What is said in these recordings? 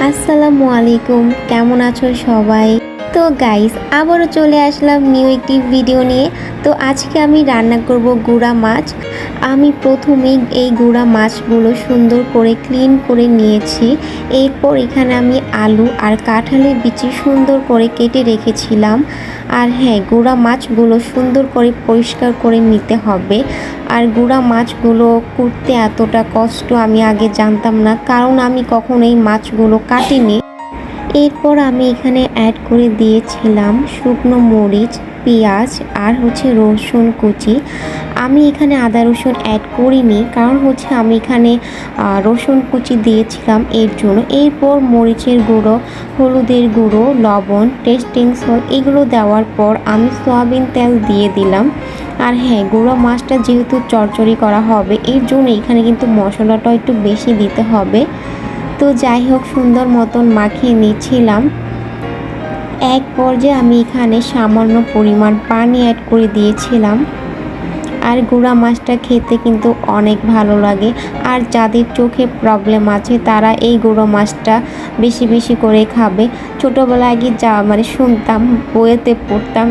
আসসালামু আলাইকুম, কেমন আছো সবাই? তো গাইস আবারও চলে আসলাম নিউ একটি ভিডিও নিয়ে। তো আজকে আমি রান্না করব গুড়া মাছ। আমি প্রথমেই এই গুঁড়া মাছগুলো সুন্দর করে ক্লিন করে নিয়েছি। এরপর এখানে আমি আলু আর কাঁঠালের বিচি সুন্দর করে কেটে রেখেছিলাম। আর হ্যাঁ গুঁড়া মাছগুলো সুন্দর করে পরিষ্কার করে নিতে হবে। আর গুঁড়া মাছগুলো করতে এতটা কষ্ট আমি আগে জানতাম না, কারণ আমি কখনো এই মাছগুলো কাটিনি। এরপর আমি এখানে অ্যাড করে দিয়েছিলাম শুকনো মরিচ পেঁয়াজ আর হচ্ছে রসুন কুচি। আমি এখানে আদা রসুন অ্যাড করিনি, কারণ হচ্ছে আমি এখানে রসুন কুচি দিয়েছিলাম এর জন্য। এরপর মরিচের গুঁড়ো, হলুদের গুঁড়ো, লবণ টেস্টিং সল্ট এগুলো দেওয়ার পর আমি সয়াবিন তেল দিয়ে দিলাম। আর হ্যাঁ গুঁড়ো মাছটা যেহেতু চরচড়ি করা হবে, এর জন্য এখানে কিন্তু মশলাটা একটু বেশি দিতে হবে। তো যাই হোক, সুন্দর মতন মাখিয়ে নিচ্ছিলাম। এক পর্যায়ে আমি এখানে সামান্য পরিমাণ পানি অ্যাড করে দিয়েছিলাম। আর গুঁড়া মাছটা খেতে কিন্তু অনেক ভালো লাগে। আর যাদের চোখে প্রবলেম আছে, তারা এই গুঁড়ো মাছটা বেশি বেশি করে খাবে। ছোটোবেলায় আগে যা মানে শুনতাম, বইয়েতে পড়তাম,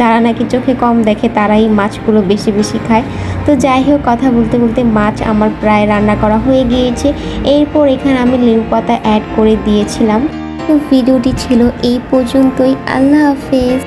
যারা নাকি চোখে কম দেখে তারা এই মাছগুলো বেশি বেশি খায়। তো যাই হোক, কথা বলতে বলতে মাছ আমার প্রায় রান্না করা হয়ে গিয়েছে। এরপর এখানে আমি লেবু পাতা অ্যাড করে দিয়েছিলাম। ভিডিওটি ছিল এই পর্যন্তই। আল্লাহ হাফেজ।